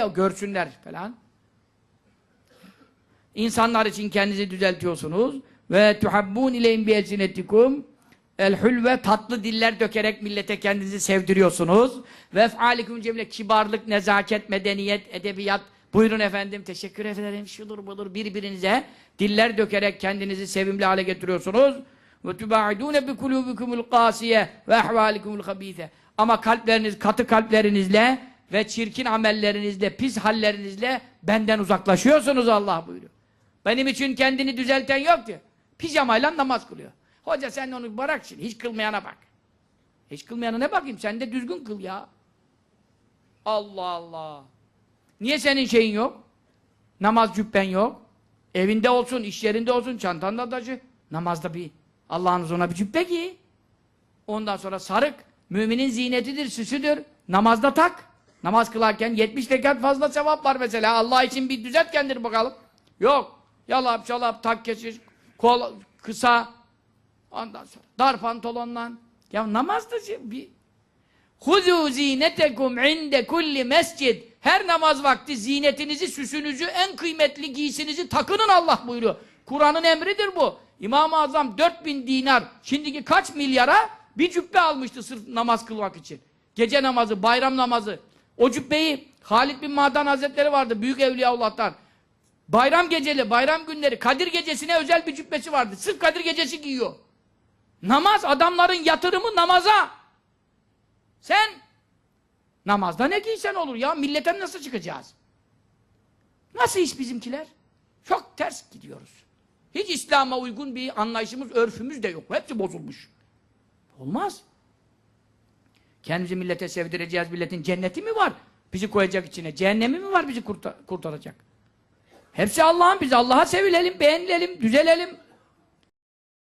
de görsünler falan. İnsanlar için kendinizi düzeltiyorsunuz. Ve tuhabbun ileyhim bi elsinetikum el hulve tatlı diller dökerek millete kendinizi sevdiriyorsunuz. Ve efalikum cemile kibarlık, nezaket, medeniyet, edebiyat. Buyurun efendim, teşekkür ederim, şudur budur birbirinize diller dökerek kendinizi sevimli hale getiriyorsunuz. Ve tubaidune bi kulubikumul qasiye ve ahvalikumul habise. Ama kalpleriniz, katı kalplerinizle ve çirkin amellerinizle, pis hallerinizle benden uzaklaşıyorsunuz Allah buyuruyor. Benim için kendini düzelten yok diyor. Pijamayla namaz kılıyor. Hoca sen onu bırak şimdi. Hiç kılmayana bak. Hiç kılmayana ne bakayım? Sen de düzgün kıl ya. Allah Allah. Niye senin şeyin yok? Namaz cübben yok. Evinde olsun, iş yerinde olsun, çantanda taşı. Namazda bir Allah'ın ona bir cübbe giy. Ondan sonra sarık. Müminin ziynetidir, süsüdür. Namazda tak. Namaz kılarken 70 rekat fazla sevap var mesela. Allah için bir düzelt kendini bakalım. Yok. Yalap şalap tak kesiş, kol kısa. Ondan sonra dar pantolonla. Ya namazda şey- bir Huzu zinetekum inde kulli mescid. Her namaz vakti zinetinizi, süsünüzü, en kıymetli giysinizi takının Allah buyuruyor. Kur'an'ın emridir bu. İmam-ı Azam 4000 dinar, şimdiki kaç milyara bir cübbe almıştı sırf namaz kılmak için. Gece namazı, bayram namazı. O cübbeyi Halid bin Madan Hazretleri vardı, büyük evliyaullah'tan. Bayram geceli, bayram günleri, Kadir gecesine özel bir cübbesi vardı. Sırf Kadir gecesi giyiyor. Namaz, adamların yatırımı namaza. Sen namazda ne giysen olur ya. Milletten nasıl çıkacağız? Nasıl iş bizimkiler? Çok ters gidiyoruz. Hiç İslam'a uygun bir anlayışımız, örfümüz de yok. Hepsi bozulmuş. Olmaz. Kendimizi millete sevdireceğiz. Milletin cenneti mi var? Bizi koyacak içine. Cehennemi mi var bizi kurtar kurtaracak? Hepsi Allah'ın. Biz Allah'a sevilelim, beğenilelim, düzelelim.